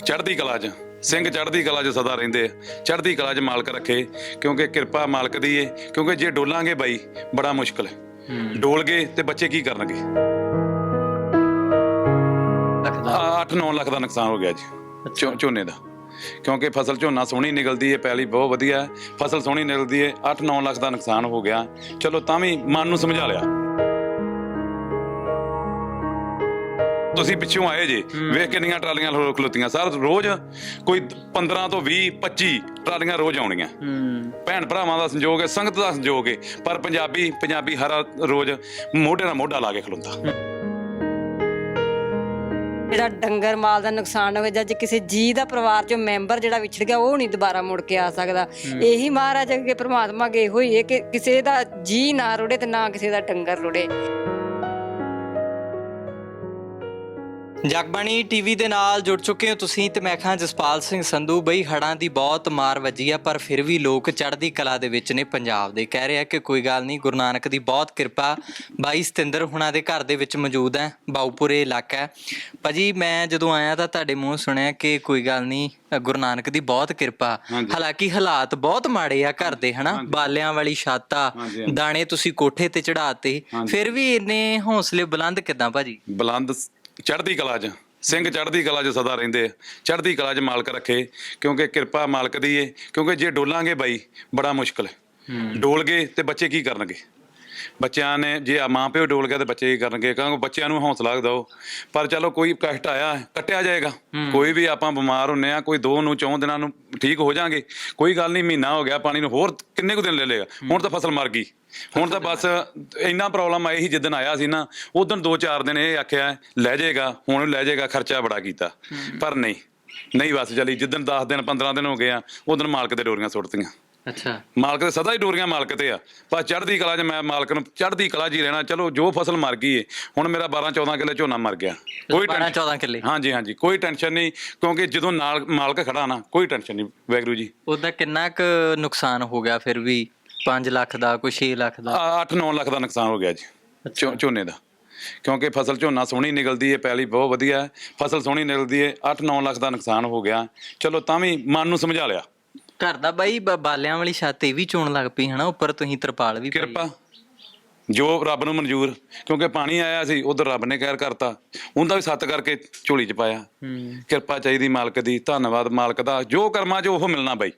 ਚੜ੍ਹਦੀ ਕਲਾ 'ਚ। ਸਿੰਘ ਚੜ੍ਹਦੀ ਕਲਾ 'ਚ ਸਦਾ ਰਹਿੰਦੇ ਆ। ਚੜ੍ਹਦੀ ਕਲਾ 'ਚ ਮਾਲਕ ਰੱਖੇ ਕਿਉਂਕਿ ਕਿਰਪਾ ਮਾਲਕ ਦੀ ਏ ਕਿਉਂਕਿ ਜੇ ਡੋਲਾਂਗੇ ਬਾਈ ਬੜਾ ਮੁਸ਼ਕਲ ਹੈ। ਡੋਲ ਗਏ ਤੇ ਬੱਚੇ ਕੀ ਕਰਨਗੇ? ਲੱਗਦਾ 8-9 ਲੱਖ ਦਾ ਨੁਕਸਾਨ ਹੋ ਗਿਆ ਜੀ ਝੋਨੇ ਦਾ। ਕਿਉਂਕਿ ਫਸਲ ਝੋਨਾ ਸੋਹਣੀ ਨਿਕਲਦੀ ਹੈ ਪੈਲੀ ਬਹੁਤ ਵਧੀਆ ਫਸਲ ਸੋਹਣੀ ਨਿਕਲਦੀ ਹੈ 8-9 ਲੱਖ ਦਾ ਨੁਕਸਾਨ ਹੋ ਗਿਆ। ਚਲੋ ਤਾਂ ਵੀ ਮਨ ਨੂੰ ਸਮਝਾ ਲਿਆ। ਤੁਸੀਂ ਪਿੱਛੋਂ ਆਏ ਜੇ ਵੇਖ ਕਿੰਨੀਆਂ ਟਰਾਲੀਆਂ ਖਲੋ- ਖਲੋਤੀਆਂ। ਸਰ ਰੋਜ਼ ਕੋਈ 15 ਤੋਂ 20 25 ਟਰਾਲੀਆਂ ਰੋਜ਼ ਆਉਣੀਆਂ। ਹੂੰ। ਭੈਣ ਭਰਾਵਾਂ ਦਾ ਸੰਯੋਗ ਹੈ ਸੰਗਤ ਦਾ ਸੰਯੋਗ ਹੈ ਪਰ ਪੰਜਾਬੀ ਪੰਜਾਬੀ ਹਰ ਰੋਜ਼ ਮੋਢੇ ਨਾਲ ਮੋਢਾ ਲਾ ਕੇ ਖਲੋਂਦਾ। ਜਿਹੜਾ ਡੰਗਰ ਮਾਲ ਦਾ ਨੁਕਸਾਨ ਹੋਵੇ ਜਾਂ ਜੇ ਕਿਸੇ ਜੀ ਦਾ ਪਰਿਵਾਰ ਚੋਂ ਮੈਂਬਰ ਜਿਹੜਾ ਵਿਛੜ ਗਿਆ ਉਹ ਨਹੀਂ ਦੁਬਾਰਾ ਮੁੜ ਕੇ ਆ ਸਕਦਾ। ਇਹੀ ਮਹਾਰਾਜ ਅੱਗੇ ਪ੍ਰਮਾਤਮਾ ਅੱਗੇ ਇਹੋ ਹੀ ਹੈ ਕਿ ਕਿਸੇ ਦਾ ਜੀ ਨਾ ਰੁੜੇ ਤੇ ਨਾ ਕਿਸੇ ਦਾ ਡੰਗਰ ਰੁੜੇ। ਜਗਬਾਣੀ ਟੀਵੀ ਦੇ ਨਾਲ ਜੁੜ ਚੁੱਕੇ ਹੋ ਤੁਸੀਂ ਤੇ ਮੈਂ ਖਾਂ ਜਸਪਾਲ ਸਿੰਘ ਸੰਧੂ। ਬਈ ਹੜਾਂ ਦੀ ਬਹੁਤ ਮਾਰ ਵੱਜੀ ਆ ਪਰ ਫਿਰ ਵੀ ਲੋਕ ਚੜ੍ਹਦੀ ਕਲਾ ਦੇ ਵਿੱਚ ਨੇ ਪੰਜਾਬ ਦੇ। ਕਹਿ ਰਿਹਾ ਕਿ ਕੋਈ ਗੱਲ ਨਹੀਂ ਗੁਰੂ ਨਾਨਕ ਦੀ ਬਹੁਤ ਕਿਰਪਾ ਬਾਈ ਸਤਿੰਦਰ ਹੁਣਾਂ ਦੇ ਘਰ ਦੇ ਵਿੱਚ ਮੌਜੂਦ ਹੈ ਬਾਉਪੁਰੇ ਇਲਾਕਾ ਹੈ। ਭਾਜੀ ਮੈਂ ਜਦੋਂ ਆਇਆ ਤਾਂ ਤੁਹਾਡੇ ਮੂੰਹ ਸੁਣਿਆ ਕਿ ਕੋਈ ਗੱਲ ਨਹੀਂ ਗੁਰੂ ਨਾਨਕ ਦੀ ਬਹੁਤ ਕਿਰਪਾ। ਹਾਲਾਂਕਿ ਹਾਲਾਤ ਬਹੁਤ ਮਾੜੇ ਆ ਘਰ ਦੇ ਹਨਾ? ਬਾਲਿਆਂ ਵਾਲੀ ਛੱਤ। ਦਾਣੇ ਤੁਸੀਂ ਕੋਠੇ ਤੇ ਚੜਾਤੇ ਫਿਰ ਵੀ ਇੰਨੇ ਹੌਸਲੇ ਬੁਲੰਦ ਕਿਦਾਂ ਭਾਜੀ? ਬੁਲੰਦ ਚੜ੍ਹਦੀ ਕਲਾ 'ਚ ਸਿੰਘ ਚੜ੍ਹਦੀ ਕਲਾ 'ਚ ਸਦਾ ਰਹਿੰਦੇ ਆ। ਚੜ੍ਹਦੀ ਕਲਾ 'ਚ ਮਾਲਕ ਰੱਖੇ ਕਿਉਂਕਿ ਕਿਰਪਾ ਮਾਲਕ ਦੀ ਏ ਕਿਉਂਕਿ ਜੇ ਡੋਲਾਂਗੇ ਬਾਈ ਬੜਾ ਮੁਸ਼ਕਲ ਹੈ। ਡੋਲ ਗਏ ਤੇ ਬੱਚੇ ਕੀ ਕਰਨਗੇ? ਬੱਚਿਆਂ ਨੇ ਜੇ ਆ ਮਾਂ ਪਿਓ ਡੋਲ ਗਿਆ ਤੇ ਬੱਚੇ ਕੀ ਕਰਨਗੇ? ਕਹਾਂਗੇ ਬੱਚਿਆਂ ਨੂੰ ਹੌਸਲਾ ਦਿਓ ਪਰ ਚਲੋ ਕੋਈ ਕਸ਼ਟ ਆਇਆ ਕੱਟਿਆ ਜਾਏਗਾ। ਕੋਈ ਵੀ ਆਪਾਂ ਬਿਮਾਰ ਹੁੰਨੇ ਆ ਕੋਈ ਦੋ ਨੂੰ ਚੌਂ ਦਿਨਾਂ ਨੂੰ ਠੀਕ ਹੋ ਜਾਾਂਗੇ। ਕੋਈ ਗੱਲ ਨਹੀਂ ਮਹੀਨਾ ਹੋ ਗਿਆ ਪਾਣੀ ਨੂੰ ਹੋਰ ਕਿੰਨੇ ਕੁ ਦਿਨ ਲੈ ਲੇਗਾ ਹੁਣ ਤਾਂ ਫਸਲ ਮਰ ਗਈ। ਹੁਣ ਤਾਂ ਬਸ ਇੰਨਾ ਪ੍ਰੋਬਲਮ ਆਈ ਸੀ ਜਿੱਦਣ ਆਇਆ ਸੀ ਨਾ ਉਦੋਂ ਦੋ ਚਾਰ ਦਿਨ ਇਹ ਆਖਿਆ ਲੈ ਜਾਏਗਾ ਹੁਣ ਲੈ ਜਾਏਗਾ ਖਰਚਾ ਬੜਾ ਕੀਤਾ। ਪਰ ਨਹੀਂ ਨਹੀਂ ਬਸ ਚਲੀ। ਜਿੱਦਣ 10 ਦਿਨ 15 ਦਿਨ ਹੋ ਗਏ ਆ ਉਦੋਂ ਮਾਲਕ ਦੇ ਡੋਰੀਆਂ ਸੁੱਟਤੀਆਂ। ਅੱਛਾ। ਮਾਲਕ ਦੇ ਸਦਾ ਹੀ ਡੋਰੀਆਂ ਮਾਲਕ ਤੇ ਆ। ਪਰ ਚੜ੍ਹਦੀ ਕਲਾ 'ਚ ਮੈਂ ਮਾਲਕ ਨੂੰ ਚੜ੍ਹਦੀ ਕਲਾ 'ਚ ਹੀ ਰਹਿਣਾ। ਚਲੋ ਜੋ ਫਸਲ ਮਰ ਗਈ ਏ ਹੁਣ ਮੇਰਾ 12 14 ਕਿੱਲੇ ਝੋਨਾ ਮਰ ਗਿਆ। ਕੋਈ 12 ਟੈਨਸ਼ਨ 14 ਕਿੱਲੇ। ਹਾਂਜੀ ਹਾਂਜੀ ਕੋਈ ਟੈਨਸ਼ਨ ਨਹੀਂ ਕਿਉਂਕਿ ਜਦੋਂ ਨਾਲ ਮਾਲਕ ਖੜਾ ਨਾ ਕੋਈ ਟੈਨਸ਼ਨ ਨਹੀਂ ਵੈਗਰੂ ਜੀ। ਉਹਦਾ ਕਿੰਨਾ ਕੁ ਨੁਕਸਾਨ ਹੋ ਗਿਆ ਫਿਰ ਵੀ? 5 ਲੱਖ ਦਾ ਕੋਈ 6 ਲੱਖ ਦਾ? 8-9 ਲੱਖ ਦਾ ਨੁਕਸਾਨ ਹੋ ਗਿਆ ਜੀ ਝੋ- ਝੋਨੇ ਦਾ। ਕਿਉਂਕਿ ਫਸਲ ਝੋਨਾ ਸੋਹਣੀ ਨਿਕਲਦੀ ਹੈ ਪੈਲੀ ਬਹੁਤ ਵਧੀਆ। ਹੈ ਫਸਲ ਸੋਹਣੀ ਨਿਕਲਦੀ ਹੈ 8-9 ਲੱਖ ਦਾ ਨੁਕਸਾਨ ਹੋ ਗਿਆ। ਚਲੋ ਤਾਂ ਵੀ ਮਨ ਨੂੰ ਸਮਝਾ ਲਿਆ। ਘਰ ਦਾ ਬਾਈ ਬ- ਬਾਲਿਆਂ ਵਾਲੀ ਛੱਤ ਇਹ ਵੀ ਚੋਣ ਲੱਗ ਪਈ ਹਨਾ? ਉੱਪਰ ਤੁਸੀਂ ਤਰਪਾਲ ਵੀ ਪਾਈ। ਕਿਰਪਾ ਜੋ ਰੱਬ ਨੂੰ ਮਨਜ਼ੂਰ ਕਿਉਂਕਿ ਪਾਣੀ ਆਇਆ ਸੀ ਉਧਰ ਰੱਬ ਨੇ ਕਹਿਰ ਕਰਤਾ। ਉਹਦਾ ਵੀ ਸੱਤ ਕਰਕੇ ਝੋਲੀ 'ਚ ਪਾਇਆ। ਹੂੰ। ਕਿਰਪਾ ਚਾਹੀਦੀ ਮਾਲਕ ਦੀ ਧੰਨਵਾਦ ਮਾਲਕ ਦਾ। ਜੋ ਕਰਮਾਂ 'ਚ ਉਹ ਮਿਲਣਾ ਬਾਈ।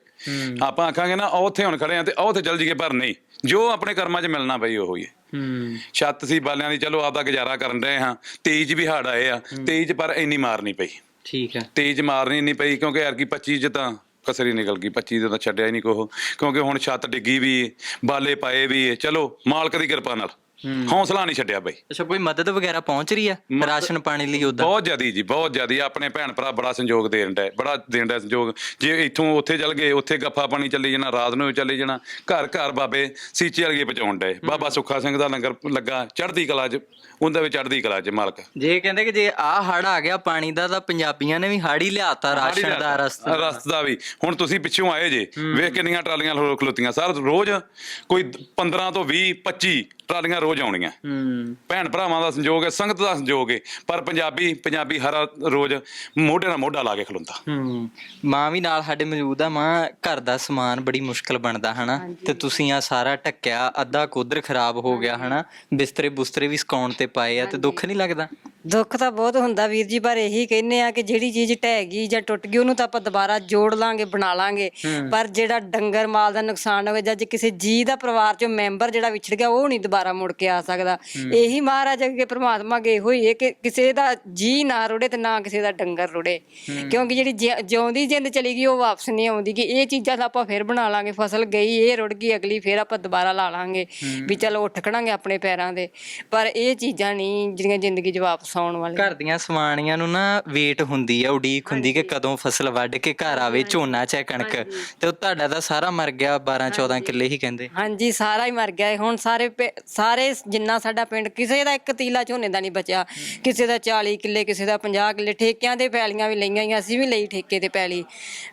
ਆਪਾਂ ਆਖਾਂਗੇ ਨਾ ਉਹ ਉੱਥੇ ਹੁਣ ਖੜੇ ਆ ਤੇ ਉਹ ਉੱਥੇ ਚੱਲ ਜੀਏ ਪਰ ਨਹੀਂ। ਜੋ ਆਪਣੇ ਕਰਮਾਂ 'ਚ ਮਿਲਣਾ ਬਈ ਉਹ ਹੀ ਹੈ। ਹੂੰ। ਛੱਤ ਸੀ ਬਾਲਿਆਂ ਦੀ ਚਲੋ ਆਪਦਾ ਗੁਜ਼ਾਰਾ ਕਰਨ ਰਹੇ ਹਾਂ। ਤੇਜ ਵੀ ਹੜ ਆਏ ਆ। ਤੇਜ ਪਰ ਇੰਨੀ ਮਾਰ ਨਹੀਂ ਪਈ। ਠੀਕ ਹੈ। ਤੇਜ ਮਾਰਨੀ ਨਹੀਂ ਪਈ ਕਿਉਂਕਿ ਯਾਰ ਕੀ 25 ਚ ਤਾਂ ਕਸਰੀ ਨਿਕਲ ਗਈ 25 ਦੇ ਤਾਂ ਛੱਡਿਆ ਹੀ ਨਹੀਂ ਕੋਹ ਕਿਉਂਕਿ ਹੁਣ ਛੱਤ ਡਿੱਗੀ ਵੀ ਏ, ਬਾਲੇ ਪਾਏ ਵੀ। ਏ, ਚਲੋ ਮਾਲਕ ਦੀ ਕਿਰਪਾ ਨਾਲ। ਹੌਸਲਾ ਨਹੀਂ ਛੱਡਿਆ ਬਈ। ਅੱਛਾ ਕੋਈ ਮਦਦ ਵਗੈਰਾ ਪਹੁੰਚ ਰਹੀ ਆ? ਰਾਸ਼ਨ ਪਾਣੀ ਲਈ ਉਦਾਂ? ਬਹੁਤ ਜ਼ਿਆਦੀ ਜੀ ਬਹੁਤ ਜ਼ਿਆਦੀ। ਆਪਣੇ ਭੈਣ ਭਰਾ ਬੜਾ ਸੰਯੋਗ ਦਾ ਬੜਾ ਦੇਣ ਦਾ ਸੰਯੋਗ। ਜੇ ਇੱਥੋਂ ਉੱਥੇ ਚੱਲ ਗਏ ਉੱਥੇ ਗੱਫਾ ਪਾਣੀ ਚੱਲੀ ਜਾਣਾ ਰਾਤ ਨੂੰ ਵੀ ਚੱਲੀ ਜਾਣਾ ਘਰ ਘਰ ਬਾਬੇ ਸੀਚੇ ਵਰਗੇ ਪਹੁੰਚਾਉਣ ਡਏ। ਬਾਬਾ ਸੁੱਖਾ ਸਿੰਘ ਦਾ ਲੰਗਰ ਲੱਗਾ ਚੜ੍ਹਦੀ ਕਲਾ 'ਚ ਉਹਦੇ ਵਿੱਚ ਚੜ੍ਹਦੀ ਕਲਾ 'ਚ ਮਾਲਕ। ਜੇ ਕਹਿੰਦੇ ਕਿ ਜੇ ਆ ਹੜ ਆ ਗਿਆ ਪਾਣੀ ਦਾ ਤਾਂ ਪੰਜਾਬੀਆਂ ਨੇ ਵੀ ਹੜ ਹੀ ਲਿਆਤਾ ਰਾਸ਼ਨ ਦਾ ਰਸਤਾ ਰਸਤ ਦਾ। ਵੀ। ਹੁਣ ਤੁਸੀਂ ਪਿੱਛੋਂ ਆਏ ਜੇ ਵੇਖ ਕਿੰਨੀਆਂ ਟਰਾਲੀਆਂ ਖਲੋ- ਖਲੋਤੀਆਂ ਸਰ ਰੋਜ਼ ਕੋਈ 15 ਤੋਂ 20 25 ਟਰਾਲੀਆਂ ਰੋਜ਼ ਆਉਣੀਆਂ। ਹੂੰ। ਭੈਣ ਭਰਾਵਾਂ ਦਾ ਸੰਯੋਗ ਹੈ ਸੰਗਤ ਦਾ ਸੰਯੋਗ ਹੈ ਪਰ ਪੰਜਾਬੀ ਪੰਜਾਬੀ ਹਰ ਰੋਜ਼ ਮੋਢੇ ਨਾਲ ਮੋਢਾ ਲਾ ਕੇ ਖਲੋਂਦਾ। ਹੂੰ। ਮਾਂ ਵੀ ਨਾਲ ਸਾਡੇ ਮੌਜੂਦ ਆ ਮਾਂ ਘਰ ਦਾ ਸਮਾਨ ਬੜੀ ਮੁਸ਼ਕਲ ਬਣਦਾ ਹਨਾ? ਤੇ ਤੁਸੀਂ ਆ ਸਾਰਾ ਟੱਕਿਆ ਅੱਧਾ ਕੁਦਰ ਖਰਾਬ ਹੋ ਗਿਆ ਹਨਾ? ਬਿਸਤਰੇ ਬੁਸਤਰੇ ਵੀ ਸਕਾਉਣ ਤੇ ਪਾਏ ਆ ਤੇ ਦੁੱਖ ਨਹੀਂ ਲੱਗਦਾ? ਦੁੱਖ ਤਾਂ ਬਹੁਤ ਹੁੰਦਾ ਵੀਰ ਜੀ ਪਰ ਇਹੀ ਕਹਿੰਨੇ ਆ ਕਿ ਜਿਹੜੀ ਚੀਜ਼ ਢਹਿ ਗਈ ਜਾਂ ਟੁੱਟ ਗਈ ਉਹਨੂੰ ਤਾਂ ਆਪਾਂ ਦੁਬਾਰਾ ਜੋੜ ਲਾਂਗੇ ਬਣਾ ਲਾਂਗੇ। ਪਰ ਜਿਹੜਾ ਡੰਗਰ ਮਾਲ ਦਾ ਨੁਕਸਾਨ ਹੋਵੇ ਜਾਂ ਜੇ ਕਿਸੇ ਜੀ ਦਾ ਪਰਿਵਾਰ ਚੋਂ ਮੈਂਬਰ ਜਿਹੜਾ ਵਿਛੜ ਗਿਆ ਉਹ ਨਹੀਂ ਦੁਬਾਰਾ ਮੁੜ ਕੇ ਆ ਸਕਦਾ। ਇਹੀ ਮਹਾਰਾਜ ਅੱਗੇ ਪ੍ਰਮਾਤਮਾ ਅੱਗੇ ਇਹੋ ਹੀ ਹੈ ਕਿ ਕਿਸੇ ਦਾ ਜੀ ਨਾ ਰੁੜੇ ਤੇ ਨਾ ਕਿਸੇ ਦਾ ਡੰਗਰ ਰੁੜੇ। ਕਿਉਂਕਿ ਜਿਹੜੀ ਜਿ- ਜਿਉਂਦੀ ਜਿੰਦ ਚਲੀ ਗਈ ਉਹ ਵਾਪਸ ਨਹੀਂ ਆਉਂਦੀ ਕਿ ਇਹ ਚੀਜ਼ਾਂ ਤਾਂ ਆਪਾਂ ਫਿਰ ਬਣਾ ਲਾਂਗੇ ਫਸਲ ਗਈ ਇਹ ਰੁੜ ਗਈ ਅਗਲੀ ਫਿਰ ਆਪਾਂ ਦੁਬਾਰਾ ਲਾ ਲਾਂਗੇ ਵੀ ਚਲੋ ਉੱਠ ਖੜਾਂਗੇ ਆਪਣੇ ਪੈਰਾਂ ਦੇ। ਪਰ ਇਹ ਚੀਜ਼ਾਂ ਨਹੀਂ ਜਿਹੜੀਆਂ ਜ਼ਿੰਦਗੀ 'ਚ ਵਾਪਸ ਆਉਣ ਵਾਲੀਆਂ ਘਰ ਦੀਆਂ ਸਵਾਣੀਆਂ ਨੂੰ ਨਾ ਵੇਟ ਹੁੰਦੀ ਆ ਉਡੀਕ ਹੁੰਦੀ ਕਿ ਕਦੋਂ ਫਸਲ ਵੱਢ ਕੇ ਘਰ ਆਵੇ ਝੋਨਾ ਚਾਹੇ ਕਣਕ। ਤੇ ਉਹ ਤੁਹਾਡਾ ਤਾਂ ਸਾਰਾ ਮਰ ਗਿਆ 12 14 ਕਿੱਲੇ ਹੀ ਕਹਿੰਦੇ। ਹਾਂਜੀ ਸਾਰਾ ਹੀ ਮਰ ਗਿਆ। ਹੁਣ ਸਾਰੇ ਪਿ- ਸਾਰੇ ਜਿੰਨਾ ਸਾਡਾ ਪਿੰਡ ਕਿਸੇ ਦਾ ਇੱਕ ਤੀਲਾ ਝੋਨੇ ਦਾ ਨਹੀਂ ਬਚਿਆ। ਕਿਸੇ ਦਾ 40 ਕਿੱਲੇ ਕਿਸੇ ਦਾ 50 ਕਿੱਲੇ ਠੇਕਿਆਂ ਦੇ ਪੈਲੀਆਂ ਵੀ ਲਈਆਂ ਹੀ ਅਸੀਂ ਵੀ ਲਈ ਠੇਕੇ ਤੇ ਪੈਲੀ।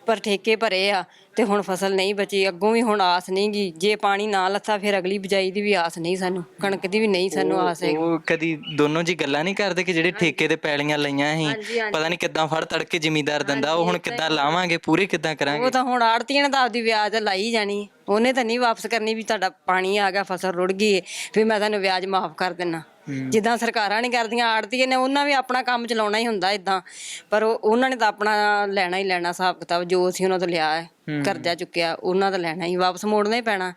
ਪਰ ਠੇਕੇ ਭਰੇ ਆ। ਤੇ ਹੁਣ ਫਸਲ ਨਹੀਂ ਬਚੀ ਅੱਗੋਂ ਵੀ ਹੁਣ ਆਸ ਨਹੀਂ ਗੀ। ਜੇ ਪਾਣੀ ਨਾ ਲੱਥਾ ਫਿਰ ਅਗਲੀ ਬਿਜਾਈ ਦੀ ਵੀ ਆਸ ਨਹੀਂ ਸਾਨੂੰ। ਕਣਕ ਦੀ ਵੀ ਨਹੀਂ ਸਾਨੂੰ ਆਸ ਹੈ ਉਹ ਕਦੀ ਦੋਨੋਂ ਜੀ ਗੱਲਾਂ ਨਹੀਂ ਕਰਦੇ ਕਿ ਜਿਹੜੇ ਠੇਕੇ ਤੇ ਪੈਲੀਆਂ ਲਈਆਂ ਸੀ। ਪਤਾ ਨਹੀਂ ਕਿੱਦਾਂ ਫੜ ਤੜਕੇ ਜ਼ਿਮੀਂਦਾਰ ਦਿੰਦਾ ਉਹ ਹੁਣ ਕਿੱਦਾਂ ਲਾਵਾਂਗੇ ਪੂਰੇ ਕਿੱਦਾਂ ਕਰਾਂਗੇ? ਉਹ ਤਾਂ ਹੁਣ ਆੜਤੀਆਂ ਨੇ ਤਾਂ ਆਪਦੀ ਵਿਆਜ ਲਾਈ ਜਾਣੀ। ਉਹਨੇ ਤਾਂ ਨਹੀਂ ਵਾਪਸ ਕਰਨੀ ਵੀ ਤੁਹਾਡਾ ਪਾਣੀ ਆ ਗਿਆ ਫਸਲ ਰੁੜ ਗਈ ਹੈ ਵੀ ਮੈਂ ਤੁਹਾਨੂੰ ਵਿਆਜ ਮਾਫ ਕਰ ਦਿੰਨਾ। ਜਿੱਦਾਂ ਸਰਕਾਰਾਂ ਨਹੀਂ ਕਰਦੀਆਂ ਆੜਤੀਆਂ ਨੇ ਉਹਨਾਂ ਵੀ ਆਪਣਾ ਕੰਮ ਚਲਾਉਣਾ ਹੀ ਹੁੰਦਾ ਇਦਾਂ ਪਰ ਉਹ- ਉਹਨਾਂ ਨੇ ਤਾਂ ਆਪਣਾ ਲੈਣਾ ਹੀ ਲੈਣਾ ਹਿਸਾਬ ਕਿਤਾਬ ਜੋ ਅਸੀਂ ਉਹਨਾਂ ਤੋਂ ਲਿਆ ਹੈ। ਕਰਜ਼ਾ ਚੁੱਕਿਆ ਉਹਨਾਂ ਦਾ ਲੈਣਾ ਹੀ ਵਾਪਸ ਮੋੜਨਾ ਹੀ ਪੈਣਾ।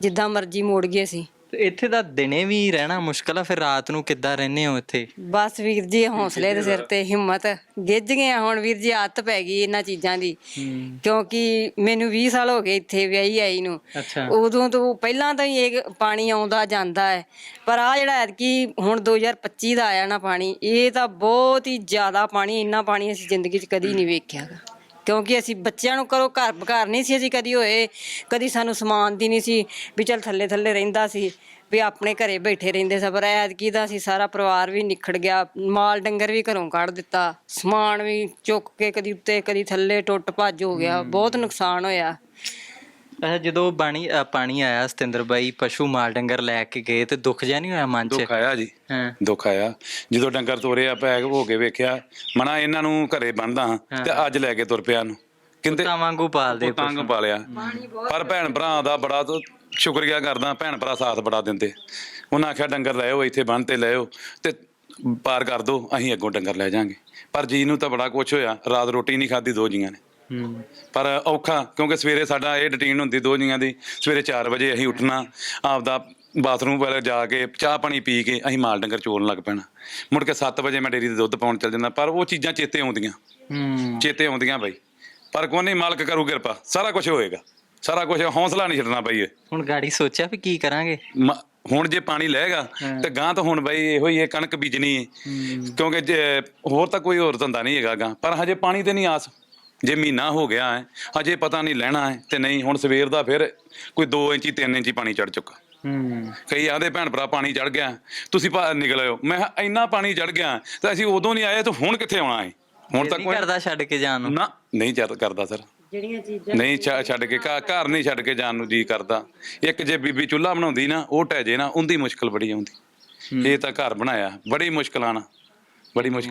ਜਿੱਦਾਂ ਮਰਜ਼ੀ ਮੋੜ ਗਏ ਅਸੀਂ ਤੇ ਇੱਥੇ ਤਾਂ ਦਿਨੇ ਵੀ ਰਹਿਣਾ ਮੁਸ਼ਕਲ ਆ ਫਿਰ ਰਾਤ ਨੂੰ ਕਿੱਦਾਂ ਰਹਿੰਦੇ ਹੋ ਇੱਥੇ? ਬਸ ਵੀਰ ਜੀ ਹੌਸਲੇ ਦੇ ਸਿਰ ਤੇ ਹਿੰਮਤ ਗਿੱਜ ਗਏ ਆ। ਹੁਣ ਵੀਰ ਜੀ ਆਦਤ ਪੈ ਗਈ ਇਹਨਾਂ ਚੀਜ਼ਾਂ ਦੀ। ਕਿਉਂਕਿ ਮੈਨੂੰ 20 ਸਾਲ ਹੋ ਗਏ ਇੱਥੇ ਵਿਆਹੀ ਆਈ ਨੂੰ। ਅੱਛਾ। ਉਦੋਂ ਤੋਂ ਪਹਿਲਾਂ ਤਾਂ ਹੀ ਇਹ ਪਾਣੀ ਆਉਂਦਾ ਜਾਂਦਾ ਹੈ। ਪਰ ਆ ਜਿਹੜਾ ਐਤਕੀ ਹੁਣ 2025 ਦਾ ਆਇਆ ਨਾ ਪਾਣੀ ਇਹ ਤਾਂ ਬਹੁਤ ਹੀ ਜ਼ਿਆਦਾ ਪਾਣੀ ਇੰਨਾ ਪਾਣੀ ਅਸੀਂ ਜ਼ਿੰਦਗੀ 'ਚ ਕਦੀ ਨਹੀਂ ਵੇਖਿਆ। ਕਿਉਂਕਿ ਅਸੀਂ ਬੱਚਿਆਂ ਨੂੰ ਕਰੋ ਘਰ ਘਰ ਨਹੀਂ ਸੀ ਅਸੀਂ ਕਦੀ ਹੋਏ ਕਦੀ ਸਾਨੂੰ ਸਮਾਨ ਦੀ ਨਹੀਂ ਸੀ ਵੀ ਚੱਲ ਥੱਲੇ ਥੱਲੇ ਰਹਿੰਦਾ ਸੀ ਵੀ ਆਪਣੇ ਘਰੇ ਬੈਠੇ ਰਹਿੰਦੇ ਸੀ ਪਰ ਐਤਕੀ ਦਾ ਅਸੀਂ ਸਾਰਾ ਪਰਿਵਾਰ ਵੀ ਨਿਖੜ ਗਿਆ ਮਾਲ ਡੰਗਰ ਵੀ ਘਰੋਂ ਕੱਢ ਦਿੱਤਾ ਸਮਾਨ ਵੀ ਚੁੱਕ ਕੇ ਕਦੀ ਉੱਤੇ ਕਦੀ ਥੱਲੇ ਟੁੱਟ ਭੱਜ ਹੋ ਗਿਆ ਬਹੁਤ ਨੁਕਸਾਨ ਹੋਇਆ। ਅੱਛਾ ਜਦੋਂ ਬਾਣੀ ਅ, ਪਾਣੀ ਆਇਆ ਸਤਿੰਦਰ ਬਾਈ ਪਸ਼ੂ ਮਾਲ ਡੰਗਰ ਲੈ ਕੇ ਗਏ ਤੇ ਦੁੱਖ ਜਿਹਾ ਨਹੀਂ ਹੋਇਆ ਮਨ 'ਚ? ਦੁੱਖ ਆਇਆ ਜੀ। ਹਾਂ। ਦੁੱਖ ਆਇਆ। ਜਦੋਂ ਡੰਗਰ ਤੋਰੇ ਆ ਪੈਗ ਹੋ ਕੇ ਵੇਖਿਆ ਮਨਾ ਇਹਨਾਂ ਨੂੰ ਘਰੇ ਬੰਨਦਾ ਤੇ ਅੱਜ ਲੈ ਕੇ ਤੁਰ ਪਿਆ ਨੂੰ ਕਹਿੰਦੇ ਤਾਂ ਵਾਂਗੂ ਪਾਲਦੇ ਤੰਗ ਪਾ ਲਿਆ ਪਰ ਭੈਣ ਭਰਾ ਦਾ ਬੜਾ ਤੋਂ ਸ਼ੁਕਰੀਆ ਕਰਦਾ ਭੈਣ ਭਰਾ ਸਾਥ ਬੜਾ ਦਿੰਦੇ। ਉਹਨਾਂ ਆਖਿਆ ਡੰਗਰ ਲੈ ਆਓ ਇੱਥੇ ਬੰਨ ਤੇ ਲੈ ਆਓ ਤੇ ਪਾਰ ਕਰ ਦੋ ਅਸੀਂ ਅੱਗੋਂ ਡੰਗਰ ਲੈ ਜਾਾਂਗੇ। ਪਰ ਜੀ ਨੂੰ ਤਾਂ ਬੜਾ ਕੁਛ ਹੋਇਆ ਰਾਤ ਰੋਟੀ ਨਹੀਂ ਖਾਧੀ ਦੋ ਜੀਆਂ ਨੇ। ਪਰ ਔਖਾ ਕਿਉਂਕਿ ਸਵੇਰੇ ਸਾਡਾ ਇਹ ਰੁਟੀਨ ਹੁੰਦੀ ਦੋ ਜੀਆਂ ਦੀ ਸਵੇਰੇ 4 ਵਜੇ ਅਸੀਂ ਉੱਠਣਾ ਆਪਦਾ ਬਾਥਰੂਮ ਵਾਲੇ ਜਾ ਕੇ ਚਾਹ ਪਾਣੀ ਪੀ ਕੇ ਅਸੀਂ ਮਾਲ ਡੰਗਰ ਚੋਰਨ ਲੱਗ ਪੈਣਾ। ਮੁੜ ਕੇ 7 ਵਜੇ ਮੈਂ ਡੇਰੀ ਦੇ ਦੁੱਧ ਪਾਉਣ ਚੱਲ ਜਾਂਦਾ ਪਰ ਉਹ ਚੀਜ਼ਾਂ ਚੇਤੇ ਆਉਂਦੀਆਂ। ਹੂੰ। ਚੇਤੇ ਆਉਂਦੀਆਂ ਬਾਈ। ਪਰ ਕੋਈ ਨਹੀਂ ਮਾਲਕ ਕਰੂ ਕਿਰਪਾ ਸਾਰਾ ਕੁਝ ਹੋਏਗਾ। ਸਾਰਾ ਕੁਝ ਹੌਸਲਾ ਨਹੀਂ ਛੱਡਣਾ ਬਾਈ ਹੁਣ ਗਾੜੀ ਸੋਚਿਆ ਵੀ ਕੀ ਕਰਾਂਗੇ? ਹੁਣ ਜੇ ਪਾਣੀ ਲਏਗਾ ਤੇ ਗਾਂ ਤਾਂ ਹੁਣ ਬਾਈ ਇਹੋ ਹੀ ਹੈ ਕਣਕ ਬੀਜਣੀ ਹੈ। ਕਿਉਂਕਿ ਹੋਰ ਤਾਂ ਕੋਈ ਹੋਰ ਧੰਦਾ ਨਹੀਂ ਹੈਗਾ ਗਾਂ ਪਰ ਹਜੇ ਪਾਣੀ ਤੇ ਨਹੀਂ ਆਸ। ਜੇ ਮਹੀਨਾ ਹੋ ਗਿਆ ਹੈ ਹਜੇ ਪਤਾ ਨਹੀਂ ਲੈਣਾ ਹੈ ਤੇ ਨਹੀਂ ਹੁਣ ਸਵੇਰ ਦਾ ਫਿਰ ਕੋਈ 2 ਇੰਚੀ 3 ਇੰਚੀ ਪਾਣੀ ਚੜ ਚੁੱਕਾ। ਹੂੰ ਕਈ ਆਂਦੇ ਭੈਣ ਭਰਾ ਪਾਣੀ ਚੜ ਗਿਆ ਤੁਸੀਂ ਭਾ- ਨਿਕਲ ਆਇਓ। ਮੈਂ ਕਿਹਾ ਇੰਨਾ ਪਾਣੀ ਚੜ ਗਿਆ ਤਾਂ ਅਸੀਂ ਉਦੋਂ ਨਹੀਂ ਆਏ ਤਾਂ ਹੁਣ ਕਿੱਥੇ ਆਉਣਾ ਹੈ? ਹੁਣ ਤਾਂ ਨਹੀਂ ਕੋਈ ਕਰਦਾ ਛੱਡ ਕੇ ਜਾਣ ਨੂੰ। ਨਾ ਨਹੀਂ ਚੱਲ ਕਰਦਾ ਸਰ। ਜਿਹੜੀਆਂ ਚੀਜ਼ਾਂ ਨਹੀਂ ਛੱਡ ਕੇ ਘਰ ਘਰ ਨਹੀਂ ਛੱਡ ਕੇ ਜਾਣ ਨੂੰ ਜੀ ਕਰਦਾ। ਇੱਕ ਜੇ ਬੀਬੀ ਚੁੱਲ੍ਹਾ ਬਣਾਉਂਦੀ ਨਾ ਉਹ ਟਹਿ ਜੇ ਨਾ ਉਹਦੀ ਮੁਸ਼ਕਲ ਬੜੀ ਆਉਂਦੀ। ਇਹ ਤਾਂ ਘਰ ਬਣਾਇਆ ਬੜੀ ਮੁਸ਼ਕਲਾਂ ਨਾਲ ਬੜੀ ਮੁਸ਼ਕਲ